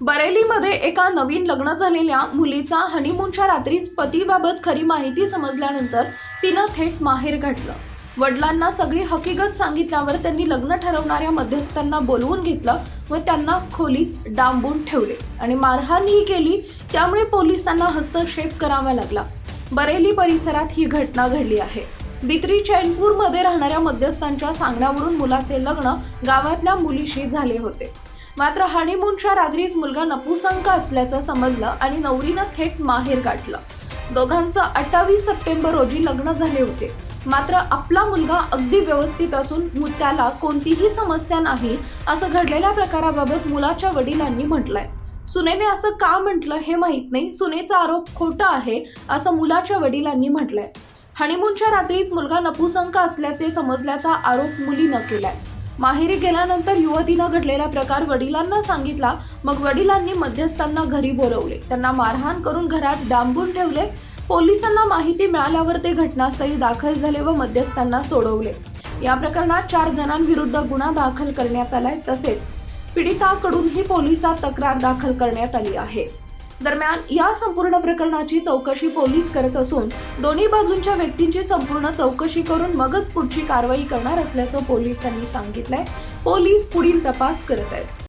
बरेलीमध्ये एका नवीन लग्न झालेल्या मुलीचा हनीमूनच्या रात्रीच पतीबाबत खरी माहिती समजल्यानंतर तिनं थेट माहेर घातलं. वडिलांना सगळी हकीकत सांगितल्यावर त्यांनी लग्न ठरवणाऱ्या मध्यस्थांना बोलवून घेतलं व त्यांना खोलीत डांबून ठेवले आणि मारहाणही केली त्यामुळे पोलिसांना हस्तक्षेप करावा लागला. बरेली परिसरात ही घटना घडली आहे. बित्री चैनपूरमध्ये राहणाऱ्या मध्यस्थांच्या सांगण्यावरून मुलाचे लग्न गावातल्या मुलीशी झाले होते. मात्र हनीमूनच्या रात्रीच मुलगा नपुसंक असल्याचं समजलं आणि नवरीनं थेट माहेर गाठलं. दोघांचं अठ्ठावीस सप्टेंबर रोजी लग्न झाले होते. मात्र आपला मुलगा अगदी व्यवस्थित असून त्याला कोणतीही समस्या नाही असं घडलेल्या प्रकाराबाबत मुलाच्या वडिलांनी म्हटलंय. सुनेने असं का म्हटलं हे माहीत नाही. सुनेचा आरोप खोटा आहे असं मुलाच्या वडिलांनी म्हटलंय. हनीमूनच्या रात्रीच मुलगा नपुसंक असल्याचे समजल्याचा आरोप मुलीनं केलाय. माहेरी गेल्यानंतर युवतीनं घडलेला प्रकार वडिलांना सांगितला. मग वडिलांनी मध्यस्थांना घरी बोलवले. त्यांना मारहाण करून घरात डांबून ठेवले. पोलिसांना माहिती मिळाल्यावर ते घटनास्थळी दाखल झाले व मध्यस्थांना सोडवले. या प्रकरणात चार जणांविरुद्ध गुन्हा दाखल करण्यात आलाय. तसेच पीडिताकडूनही पोलिसात तक्रार दाखल करण्यात आली आहे. दरम्यान या संपूर्ण प्रकरणाची चौकशी पोलीस करत असून दोन्ही बाजूंच्या व्यक्तींची संपूर्ण चौकशी करून मगच पुढची कारवाई करणार असल्याचं पोलिसांनी सांगितलंय. पोलीस पुढील तपास करत आहेत.